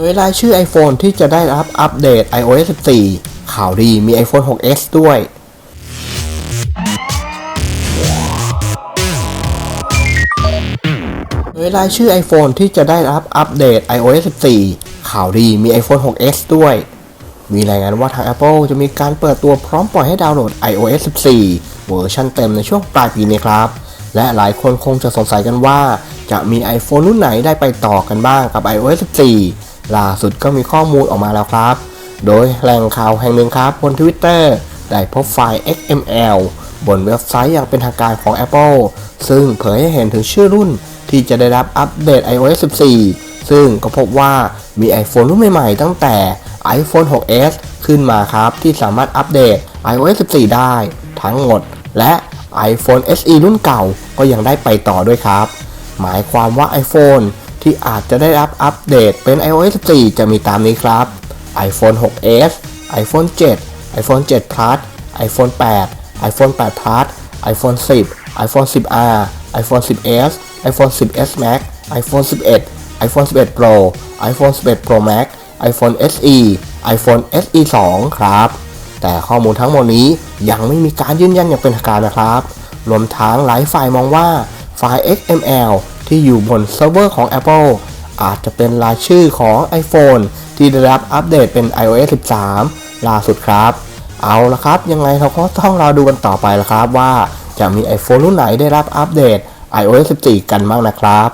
เผยรายชื่อ iPhone ที่จะได้รับอัปเดต iOS 14 ข่าวดีมี iPhone 6s ด้วย เผยรายชื่อ iPhone ที่จะได้รับอัปเดต iOS 14 ข่าวดีมี iPhone 6s ด้วย มีรายงานว่าทาง Apple จะมีการเปิดตัวพร้อมปล่อยให้ดาวน์โหลด iOS 14 เวอร์ชันเต็มในช่วงปลายปีนี้ครับ และหลายคนคงจะสงสัยกันว่า จะมี iPhone รุ่นไหนได้ไปต่อกันบ้างกับ iOS 14 ล่าสุดก็มีข้อมูลออกมาแล้วครับ โดยแหล่งข่าวแห่งหนึ่งครับบน Twitter ได้พบไฟล์ XML บนเว็บไซต์อย่างเป็นทางการของ Apple ซึ่งเผยให้เห็นถึงชื่อรุ่นที่จะได้รับอัปเดต iOS 14 ซึ่งก็พบว่ามี iPhone รุ่นใหม่ๆ ตั้งแต่ iPhone 6s ขึ้นมาครับที่สามารถอัปเดต iOS 14 ได้ทั้งหมด และ iPhone SE รุ่นเก่าก็ยังได้ไปต่อด้วยครับ หมายความว่า iPhone ที่อาจจะได้รับอัปเดตเป็น iOS 14 จะมีตามนี้ครับ iPhone 6s iPhone 7 iPhone 7 Plus iPhone 8 iPhone 8 Plus iPhone 10 iPhone 10R iPhone 10s iPhone 10s Max iPhone 11 iPhone 11 Pro iPhone 11 Pro Max iPhone SE iPhone SE 2 ครับ แต่ข้อมูลทั้งหมดนี้ยังไม่มีการยืนยันอย่างเป็นทางการนะครับ รวมทั้งหลายฝ่ายมองว่าไฟล์ XML ที่อยู่บนเซิร์ฟเวอร์ของ Apple อาจจะเป็นรายชื่อของ iPhone ที่ได้รับอัปเดตเป็น iOS 13 ล่าสุดครับ เอาละครับ ยังไงเราก็ต้องรอดูกันต่อไปละครับว่าจะมี iPhone รุ่นไหนได้รับอัปเดต iOS 14 กันบ้างนะครับ